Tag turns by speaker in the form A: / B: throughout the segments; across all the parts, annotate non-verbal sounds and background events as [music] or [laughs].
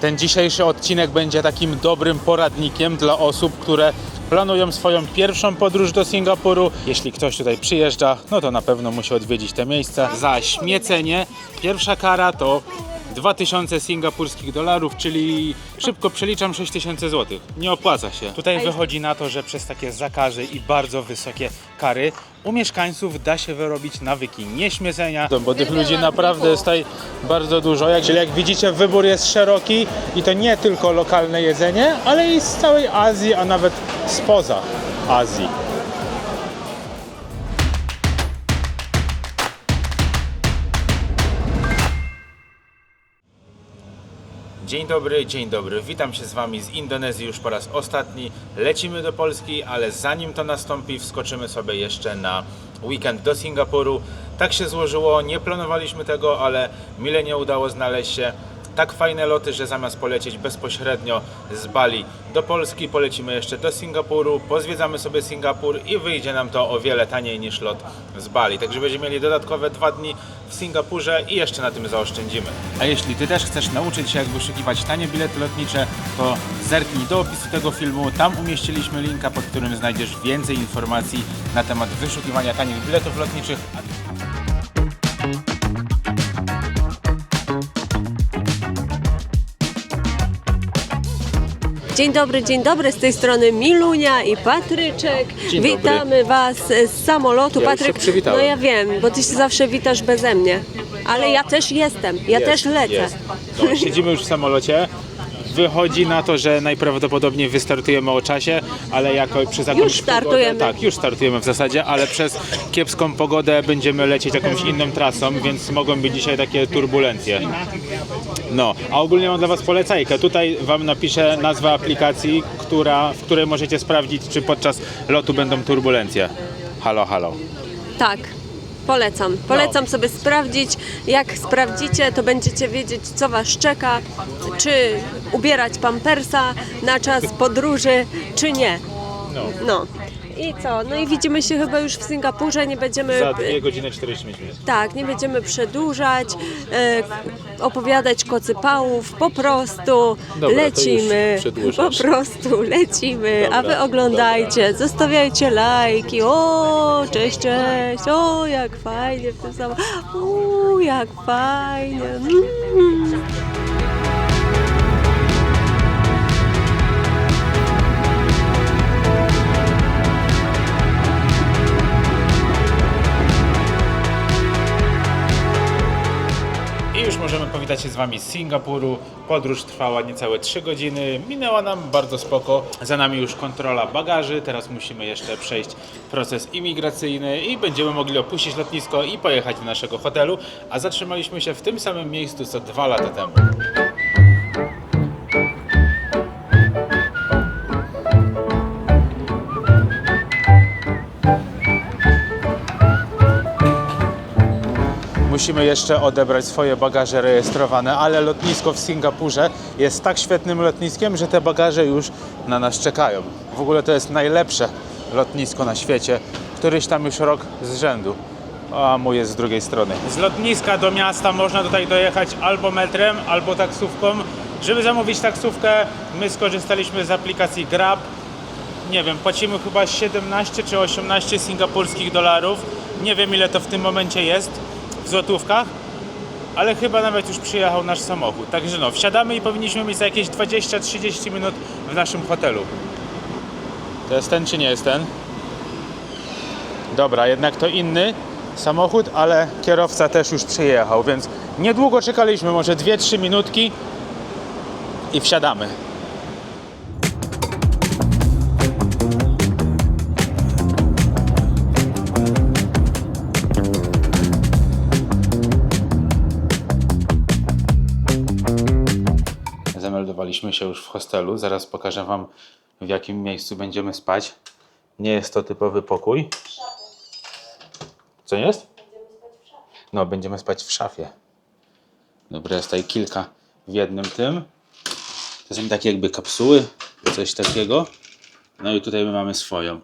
A: Ten dzisiejszy odcinek będzie takim dobrym poradnikiem dla osób, które planują swoją pierwszą podróż do Singapuru. Jeśli ktoś tutaj przyjeżdża, no to na pewno musi odwiedzić te miejsca. Za śmiecenie pierwsza kara to 2000 singapurskich dolarów, czyli szybko przeliczam 6000 zł. Nie opłaca się. Tutaj wychodzi na to, że przez takie zakazy i bardzo wysokie kary u mieszkańców da się wyrobić nawyki nieśmiecenia, bo tych ludzi naprawdę jest tutaj bardzo dużo. Jak, czyli jak widzicie, wybór jest szeroki i to nie tylko lokalne jedzenie, ale i z całej Azji, a nawet spoza Azji. Dzień dobry, dzień dobry. Witam się z Wami z Indonezji już po raz ostatni. Lecimy do Polski, ale zanim to nastąpi, wskoczymy sobie jeszcze na weekend do Singapuru. Tak się złożyło, nie planowaliśmy tego, ale mile nie udało znaleźć się tak fajne loty, że zamiast polecieć bezpośrednio z Bali do Polski, polecimy jeszcze do Singapuru, pozwiedzamy sobie Singapur i wyjdzie nam to o wiele taniej niż lot z Bali. Także będziemy mieli dodatkowe dwa dni w Singapurze i jeszcze na tym zaoszczędzimy. A jeśli Ty też chcesz nauczyć się jak wyszukiwać tanie bilety lotnicze, to zerknij do opisu tego filmu. Tam umieściliśmy linka, pod którym znajdziesz więcej informacji na temat wyszukiwania tanich biletów lotniczych.
B: Dzień dobry, dzień dobry, z tej strony Milunia i Patryczek.
A: Dzień dobry.
B: Witamy Was z samolotu.
A: Ja
B: Patryk, no ja wiem, bo Ty się zawsze witasz beze mnie. Ale ja też jestem, ja też lecę.
A: Jest. No, siedzimy już w samolocie. Wychodzi na to, że najprawdopodobniej wystartujemy o czasie, ale jako przez jakąś
B: Już startujemy.
A: Pogodę, tak, już startujemy w zasadzie, ale przez kiepską pogodę będziemy lecieć jakąś inną trasą, więc mogą być dzisiaj takie turbulencje. No, a ogólnie mam dla Was polecajkę. Tutaj Wam napiszę nazwę aplikacji, która, w której możecie sprawdzić, czy podczas lotu będą turbulencje. Halo, halo.
B: Tak, polecam.
A: No.
B: Polecam sobie sprawdzić. Jak sprawdzicie, to będziecie wiedzieć, co Was czeka. Czy ubierać pampersa na czas podróży, czy nie.
A: No.
B: I co? No i widzimy się chyba już w Singapurze, nie będziemy...
A: Za 2 godziny 45 minut.
B: Tak, nie będziemy przedłużać, e, opowiadać kocypałów, po prostu
A: Dobra, to
B: lecimy,
A: przedłużasz.
B: po prostu lecimy, a
A: Dobra,
B: wy oglądajcie, zostawiajcie lajki, o, cześć, cześć, o, jak fajnie w tym samym, o, jak fajnie, mm.
A: Się z Wami z Singapuru. Podróż trwała niecałe 3 godziny. Minęła nam bardzo spoko. Za nami już kontrola bagaży. Teraz musimy jeszcze przejść proces imigracyjny i będziemy mogli opuścić lotnisko i pojechać do naszego hotelu. A zatrzymaliśmy się w tym samym miejscu co dwa lata temu. Musimy jeszcze odebrać swoje bagaże rejestrowane, ale lotnisko w Singapurze jest tak świetnym lotniskiem, że te bagaże już na nas czekają. W ogóle to jest najlepsze lotnisko na świecie. Któryś tam już rok z rzędu. A mój jest z drugiej strony. Z lotniska do miasta można tutaj dojechać albo metrem, albo taksówką. Żeby zamówić taksówkę, my skorzystaliśmy z aplikacji Grab nie wiem, płacimy chyba 17 czy 18 singapurskich dolarów. Nie wiem ile to w tym momencie jest złotówkach, ale chyba nawet już przyjechał nasz samochód. Także no, wsiadamy i powinniśmy mieć za jakieś 20-30 minut w naszym hotelu. To jest ten czy nie jest ten? Dobra, jednak to inny samochód, ale kierowca też już przyjechał, więc niedługo czekaliśmy, może 2-3 minutki i wsiadamy. Zameldowaliśmy się już w hostelu. Zaraz pokażę Wam, w jakim miejscu będziemy spać. Nie jest to typowy pokój. Co jest? No, będziemy spać w szafie. Dobra, jest tutaj kilka w jednym tym. To są takie jakby kapsuły, coś takiego. No i tutaj my mamy swoją.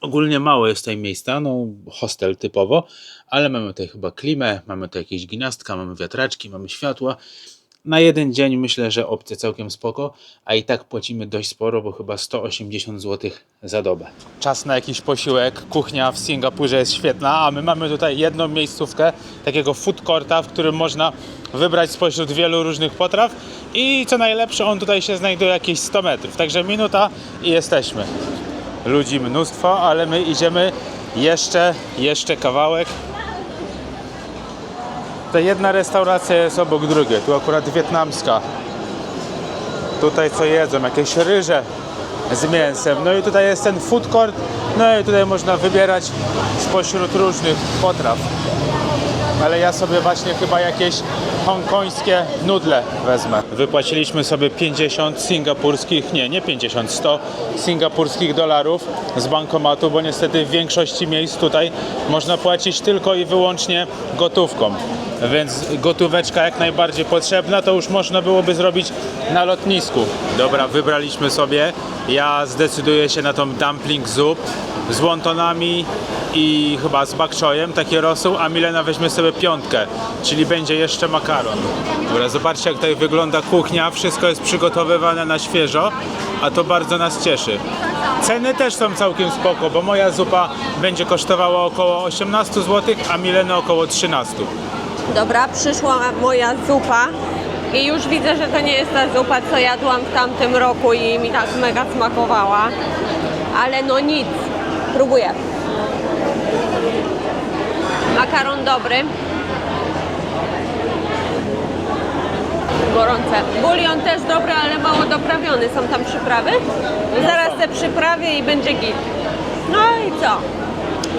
A: Ogólnie mało jest tutaj miejsca, no hostel typowo, ale mamy tutaj chyba klimę, mamy tutaj jakieś gniazdka, mamy wiatraczki, mamy światła. Na jeden dzień myślę, że opcja całkiem spoko, a i tak płacimy dość sporo, bo chyba 180 zł za dobę. Czas na jakiś posiłek. Kuchnia w Singapurze jest świetna, a my mamy tutaj jedną miejscówkę, takiego food courta, w którym można wybrać spośród wielu różnych potraw i co najlepsze, on tutaj się znajduje jakieś 100 metrów, także minuta i jesteśmy. Ludzi mnóstwo, ale my idziemy jeszcze, jeszcze kawałek. Jedna restauracja jest obok drugiej, tu akurat wietnamska. Tutaj co jedzą, jakieś ryże z mięsem. No i tutaj jest ten food court, no i tutaj można wybierać spośród różnych potraw. Ale ja sobie właśnie chyba jakieś hongkońskie nudle wezmę. Wypłaciliśmy sobie 50 singapurskich, nie, nie 50, 100 singapurskich dolarów z bankomatu, bo niestety w większości miejsc tutaj można płacić tylko i wyłącznie gotówką. Więc gotóweczka jak najbardziej potrzebna, to już można byłoby zrobić na lotnisku. Dobra, wybraliśmy sobie. Ja zdecyduję się na tą dumpling zup z wontonami i chyba z bak choyem, takie rosół, a Milena weźmie sobie piątkę, czyli będzie jeszcze makaron. Dobra, zobaczcie jak tutaj wygląda kuchnia, wszystko jest przygotowywane na świeżo, a to bardzo nas cieszy. Ceny też są całkiem spoko, bo moja zupa będzie kosztowała około 18 zł, a Milena około 13.
B: Dobra, przyszła moja zupa i już widzę, że to nie jest ta zupa, co jadłam w tamtym roku i mi tak mega smakowała. Ale no nic, próbuję. Makaron dobry. Gorące. Bulion też dobry, ale mało doprawiony. Są tam przyprawy? Zaraz te przyprawię i będzie git. No i co?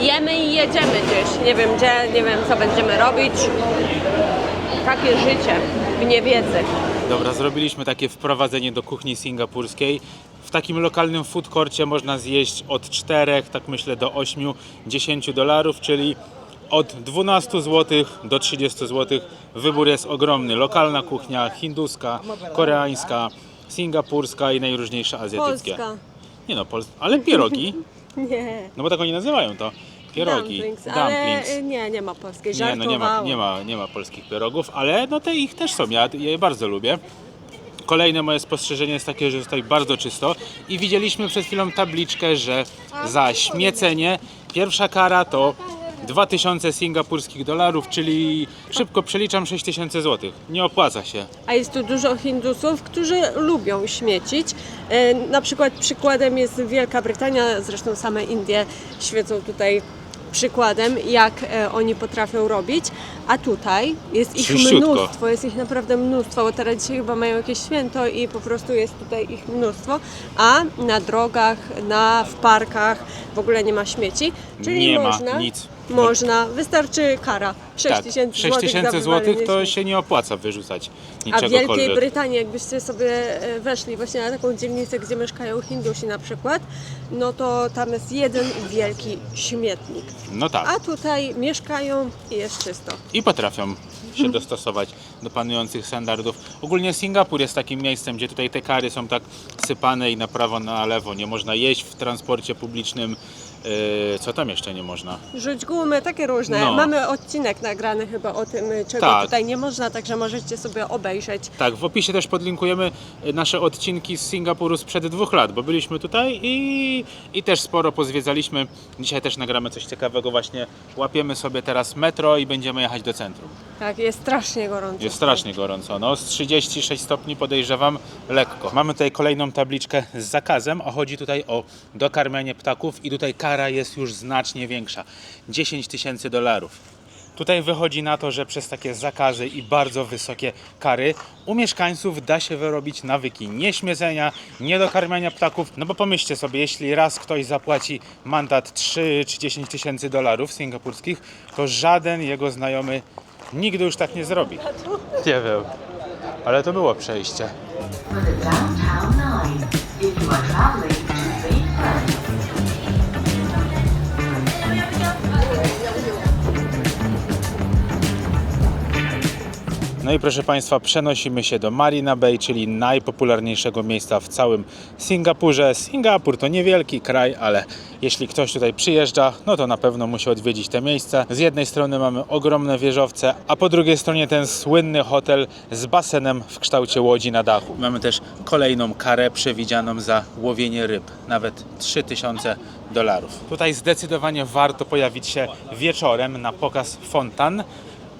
B: Jemy i jedziemy gdzieś. Nie wiem gdzie, nie wiem co będziemy robić. Takie życie w niewiedzy.
A: Dobra, zrobiliśmy takie wprowadzenie do kuchni singapurskiej. W takim lokalnym food courcie można zjeść od 4, tak myślę, do 8, 10 dolarów, czyli od 12 zł do 30 zł. Wybór jest ogromny. Lokalna kuchnia, hinduska, koreańska, singapurska i najróżniejsze azjatyckie.
B: Polska.
A: Nie no, Pol- ale pierogi, [laughs]
B: Nie.
A: no bo tak oni nazywają to. Pierogi,
B: Dumplings, ale
A: dumplings.
B: y, nie, nie ma polskiej.
A: Nie, no nie ma,
B: Żartowałam.
A: nie, ma, nie ma polskich pierogów, ale no te ich też są, ja, ja je bardzo lubię. Kolejne moje spostrzeżenie jest takie, że jest tutaj bardzo czysto i widzieliśmy przed chwilą tabliczkę, że za śmiecenie pierwsza kara to 2000 singapurskich dolarów, czyli szybko przeliczam 6000 zł. Nie opłaca się.
B: A jest tu dużo Hindusów, którzy lubią śmiecić. E, Na przykład przykładem jest Wielka Brytania, zresztą same Indie świecą tutaj przykładem, jak e, oni potrafią robić. A tutaj jest ich
A: Czyściutko.
B: mnóstwo, jest ich naprawdę mnóstwo, bo teraz dzisiaj chyba mają jakieś święto i po prostu jest tutaj ich mnóstwo. A na drogach, na, w parkach w ogóle nie ma śmieci. Czyli
A: Nie ma
B: można,
A: nic.
B: Można, wystarczy kara. 6
A: Tak,
B: tysięcy
A: 6 tysięcy
B: za
A: złotych to się nie opłaca wyrzucać
B: A w Wielkiej. Brytanii, jakbyście sobie e, weszli właśnie na taką dzielnicę, gdzie mieszkają Hindusi na przykład, no to tam jest jeden wielki śmietnik.
A: No tak.
B: A tutaj mieszkają i jest czysto.
A: i potrafią się dostosować do panujących standardów. Ogólnie Singapur jest takim miejscem, gdzie tutaj te kary są tak sypane i na prawo, na lewo. Nie można jeść w transporcie publicznym. Yy, co tam jeszcze nie można?
B: Rzuć gumy, takie różne.
A: No.
B: Mamy odcinek nagrany chyba o tym, czego
A: Tak.
B: tutaj nie można, także możecie sobie obejrzeć.
A: Tak, w opisie też podlinkujemy y, nasze odcinki z Singapuru sprzed dwóch lat, bo byliśmy tutaj i, i też sporo pozwiedzaliśmy. Dzisiaj też nagramy coś ciekawego, właśnie łapiemy sobie teraz metro i będziemy jechać do centrum.
B: Tak, jest strasznie gorąco.
A: Jest strasznie gorąco, no z 36 stopni podejrzewam lekko. Mamy tutaj kolejną tabliczkę z zakazem, a chodzi tutaj o dokarmianie ptaków i tutaj kara jest już znacznie większa. 10 tysięcy dolarów. Tutaj wychodzi na to, że przez takie zakazy i bardzo wysokie kary u mieszkańców da się wyrobić nawyki nieśmiecenia, niedokarmiania ptaków. No bo pomyślcie sobie, jeśli raz ktoś zapłaci mandat 3 czy 10 tysięcy dolarów singapurskich, to żaden jego znajomy nigdy już tak nie zrobi. Nie wiem, ale to było przejście.
C: for the downtown line if you are traveling to
A: No i proszę Państwa, przenosimy się do Marina Bay, czyli najpopularniejszego miejsca w całym Singapurze. Singapur to niewielki kraj, ale jeśli ktoś tutaj przyjeżdża, no to na pewno musi odwiedzić te miejsce. Z jednej strony mamy ogromne wieżowce, a po drugiej stronie ten słynny hotel z basenem w kształcie łodzi na dachu. Mamy też kolejną karę przewidzianą za łowienie ryb, nawet 3000 dolarów. Tutaj zdecydowanie warto pojawić się wieczorem na pokaz fontan.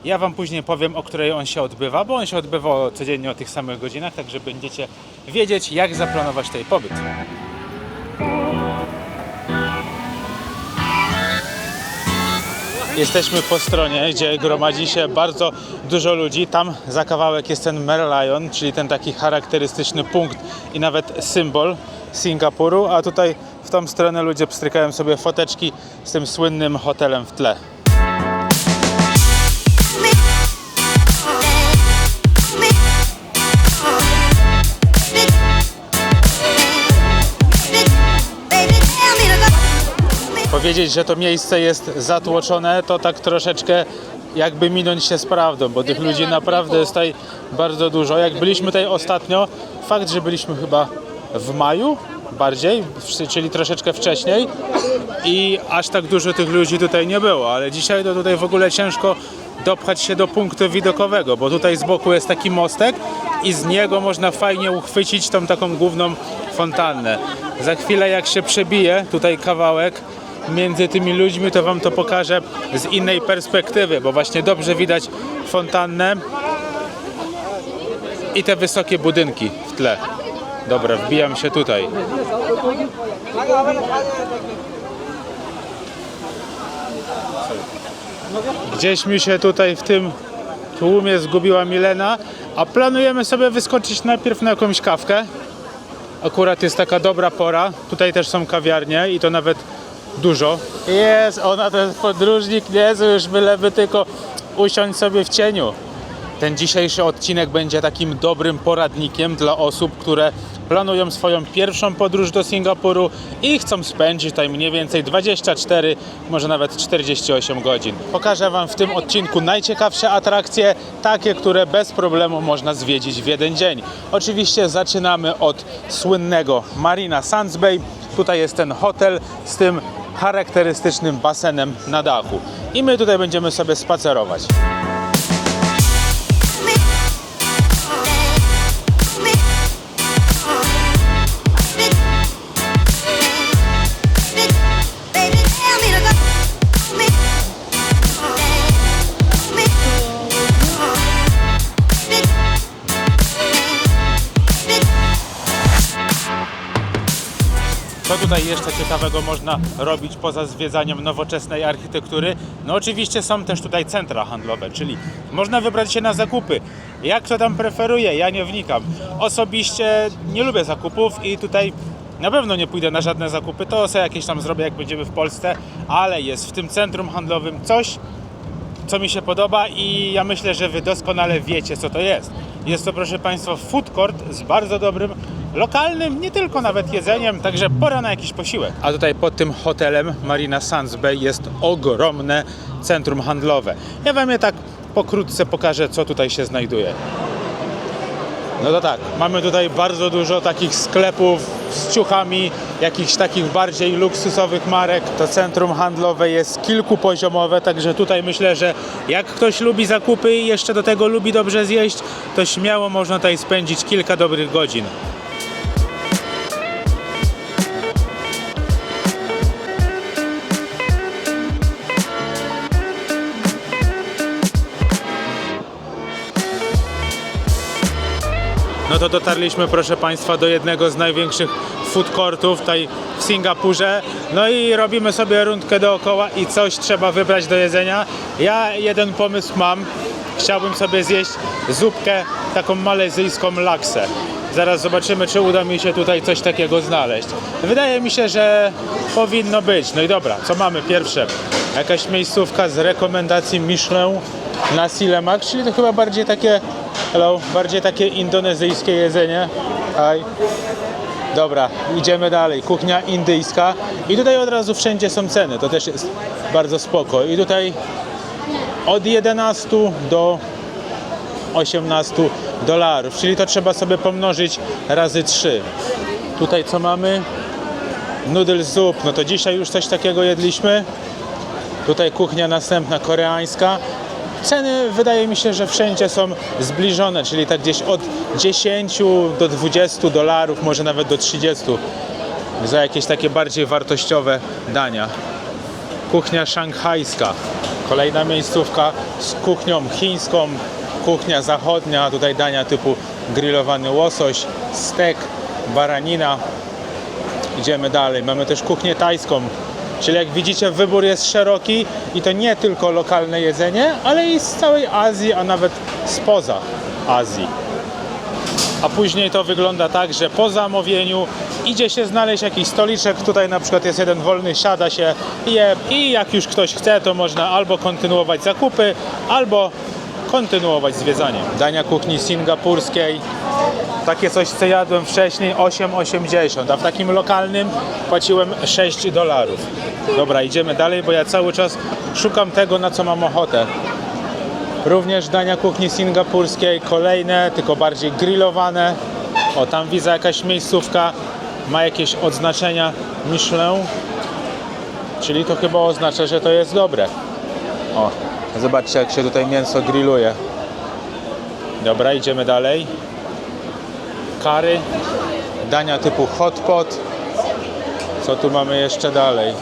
A: Ja Wam później powiem, o której on się odbywa, bo on się odbywa codziennie o tych samych godzinach, także będziecie wiedzieć, jak zaplanować tutaj pobyt. Jesteśmy po stronie, gdzie gromadzi się bardzo dużo ludzi. Tam za kawałek jest ten Merlion, czyli ten taki charakterystyczny punkt i nawet symbol Singapuru, a tutaj w tą stronę ludzie pstrykają sobie foteczki z tym słynnym hotelem w tle. Powiedzieć, że to miejsce jest zatłoczone, to tak troszeczkę jakby minąć się z prawdą, bo tych ludzi naprawdę jest tutaj bardzo dużo. Jak byliśmy tutaj ostatnio, fakt, że byliśmy chyba w maju bardziej, czyli troszeczkę wcześniej i aż tak dużo tych ludzi tutaj nie było, ale dzisiaj to tutaj w ogóle ciężko dopchać się do punktu widokowego, bo tutaj z boku jest taki mostek i z niego można fajnie uchwycić tą taką główną fontannę. Za chwilę jak się przebije tutaj kawałek między tymi ludźmi, to wam to pokażę z innej perspektywy, bo właśnie dobrze widać fontannę i te wysokie budynki w tle. Dobra, wbijam się tutaj. Gdzieś mi się tutaj w tym tłumie zgubiła Milena, a planujemy sobie wyskoczyć najpierw na jakąś kawkę. Akurat jest taka dobra pora. Tutaj też są kawiarnie i to nawet dużo. Jest, ona to jest podróżnik niezły, już byleby tylko usiąść sobie w cieniu. Ten dzisiejszy odcinek będzie takim dobrym poradnikiem dla osób, które planują swoją pierwszą podróż do Singapuru i chcą spędzić tutaj mniej więcej 24, może nawet 48 godzin. Pokażę Wam w tym odcinku najciekawsze atrakcje, takie, które bez problemu można zwiedzić w jeden dzień. Oczywiście zaczynamy od słynnego Marina Sands Bay. Tutaj jest ten hotel z tym charakterystycznym basenem na dachu. I my tutaj będziemy sobie spacerować. Jeszcze ciekawego można robić poza zwiedzaniem nowoczesnej architektury? No oczywiście są też tutaj centra handlowe, czyli można wybrać się na zakupy. Jak kto tam preferuje, ja nie wnikam. Osobiście nie lubię zakupów i tutaj na pewno nie pójdę na żadne zakupy, to sobie jakieś tam zrobię jak będziemy w Polsce, ale jest w tym centrum handlowym coś, co mi się podoba i ja myślę, że Wy doskonale wiecie, co to jest. Jest to, proszę Państwa, food court z bardzo dobrym, lokalnym, nie tylko nawet jedzeniem, także pora na jakiś posiłek. A tutaj pod tym hotelem Marina Sands Bay jest ogromne centrum handlowe. Ja Wam je tak pokrótce pokażę, co tutaj się znajduje. No to tak, mamy tutaj bardzo dużo takich sklepów z ciuchami, jakichś takich bardziej luksusowych marek. To centrum handlowe jest kilkupoziomowe, także tutaj myślę, że jak ktoś lubi zakupy i jeszcze do tego lubi dobrze zjeść, to śmiało można tutaj spędzić kilka dobrych godzin. No to dotarliśmy, proszę Państwa, do jednego z największych food courtów tutaj w Singapurze. No i robimy sobie rundkę dookoła i coś trzeba wybrać do jedzenia. Ja jeden pomysł mam. Chciałbym sobie zjeść zupkę, taką malezyjską laksę. Zaraz zobaczymy, czy uda mi się tutaj coś takiego znaleźć. Wydaje mi się, że powinno być. No i dobra, co mamy pierwsze? Jakaś miejscówka z rekomendacji Michelin na Silemak, czyli to chyba bardziej takie, hello, bardziej takie indonezyjskie jedzenie. Dobra, idziemy dalej. Kuchnia indyjska. I tutaj od razu wszędzie są ceny. To też jest bardzo spoko. I tutaj od 11 do 18 dolarów, czyli to trzeba sobie pomnożyć razy 3. Tutaj co mamy? Noodle soup, no to dzisiaj już coś takiego jedliśmy. Tutaj kuchnia następna koreańska. Ceny wydaje mi się, że wszędzie są zbliżone, czyli tak gdzieś od 10 do 20 dolarów, może nawet do 30 za jakieś takie bardziej wartościowe dania. Kuchnia szanghajska, kolejna miejscówka z kuchnią chińską, kuchnia zachodnia, tutaj dania typu grillowany łosoś, stek, baranina. Idziemy dalej. Mamy też kuchnię tajską. Czyli jak widzicie, wybór jest szeroki i to nie tylko lokalne jedzenie, ale i z całej Azji, a nawet spoza Azji. A później to wygląda tak, że po zamówieniu idzie się znaleźć jakiś stoliczek. Tutaj na przykład jest jeden wolny, siada się, je i jak już ktoś chce, to można albo kontynuować zakupy, albo kontynuować zwiedzanie. Dania kuchni singapurskiej. Takie coś, co jadłem wcześniej, 8,80, a w takim lokalnym płaciłem 6 dolarów. Dobra, idziemy dalej, bo ja cały czas szukam tego, na co mam ochotę. Również dania kuchni singapurskiej, kolejne, tylko bardziej grillowane. O, tam widzę jakaś miejscówka, ma jakieś odznaczenia Michelin, czyli to chyba oznacza, że to jest dobre. O, zobaczcie jak się tutaj mięso grilluje. Dobra, idziemy dalej. Kary, dania typu hot pot. Co tu mamy jeszcze dalej?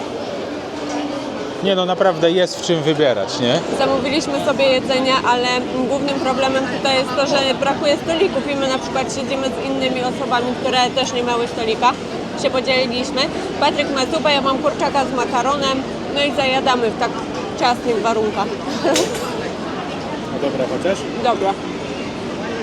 A: Nie no, naprawdę jest w czym wybierać, nie?
B: Zamówiliśmy sobie jedzenie, ale głównym problemem tutaj jest to, że brakuje stolików i my na przykład siedzimy z innymi osobami, które też nie miały stolika. Się podzieliliśmy. Patryk ma zupę, ja mam kurczaka z makaronem, no i zajadamy w tak ciasnych warunkach.
A: No dobra, chociaż?
B: Dobra.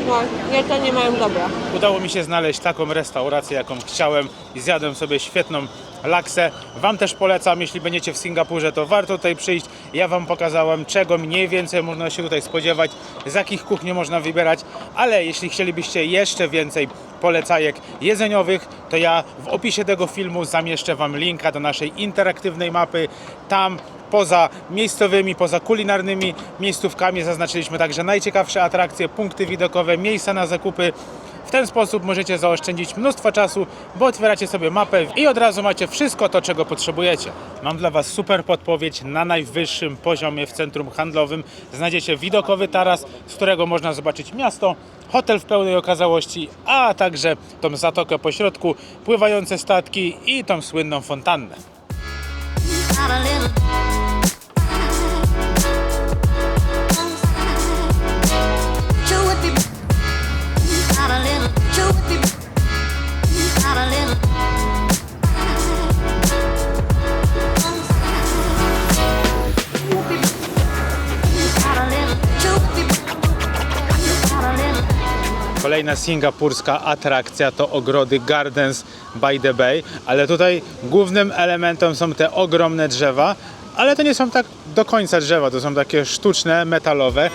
B: No, jedzenie mają dobre.
A: Udało mi się znaleźć taką restaurację, jaką chciałem i zjadłem sobie świetną laksę. Wam też polecam, jeśli będziecie w Singapurze, to warto tutaj przyjść. Ja Wam pokazałem, czego mniej więcej można się tutaj spodziewać, z jakich kuchni można wybierać, ale jeśli chcielibyście jeszcze więcej polecajek jedzeniowych, to ja w opisie tego filmu zamieszczę Wam linka do naszej interaktywnej mapy. Tam poza miejscowymi, poza kulinarnymi miejscówkami zaznaczyliśmy także najciekawsze atrakcje, punkty widokowe, miejsca na zakupy. W ten sposób możecie zaoszczędzić mnóstwo czasu, bo otwieracie sobie mapę i od razu macie wszystko to, czego potrzebujecie. Mam dla Was super podpowiedź na najwyższym poziomie w centrum handlowym. Znajdziecie widokowy taras, z którego można zobaczyć miasto, hotel w pełnej okazałości, a także tą zatokę po środku, pływające statki i tą słynną fontannę. Kolejna singapurska atrakcja to ogrody Gardens by the Bay, ale tutaj głównym elementem są te ogromne drzewa, ale to nie są tak do końca drzewa, to są takie sztuczne, metalowe.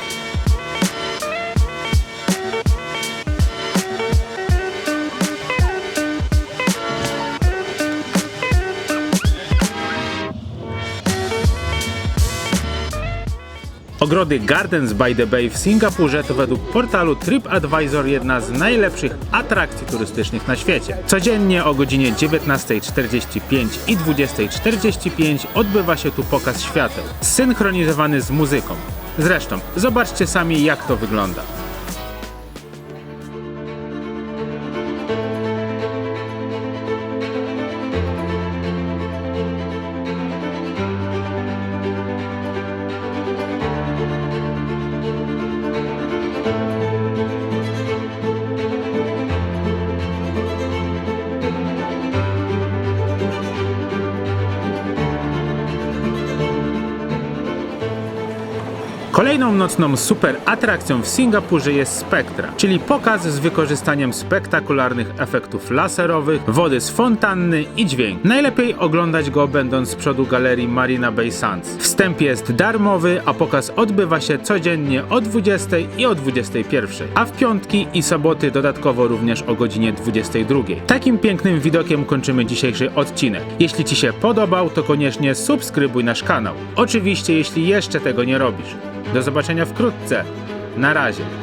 A: Ogrody Gardens by the Bay w Singapurze to według portalu TripAdvisor jedna z najlepszych atrakcji turystycznych na świecie. Codziennie o godzinie 19.45 i 20.45 odbywa się tu pokaz świateł, synchronizowany z muzyką. Zresztą, zobaczcie sami jak to wygląda. Kolejną nocną super atrakcją w Singapurze jest Spectra, czyli pokaz z wykorzystaniem spektakularnych efektów laserowych, wody z fontanny i dźwięk. Najlepiej oglądać go będąc z przodu galerii Marina Bay Sands. Wstęp jest darmowy, a pokaz odbywa się codziennie o 20 i o 21, a w piątki i soboty dodatkowo również o godzinie 22. Takim pięknym widokiem kończymy dzisiejszy odcinek. Jeśli Ci się podobał, to koniecznie subskrybuj nasz kanał. Oczywiście, jeśli jeszcze tego nie robisz. Do zobaczenia wkrótce. Na razie.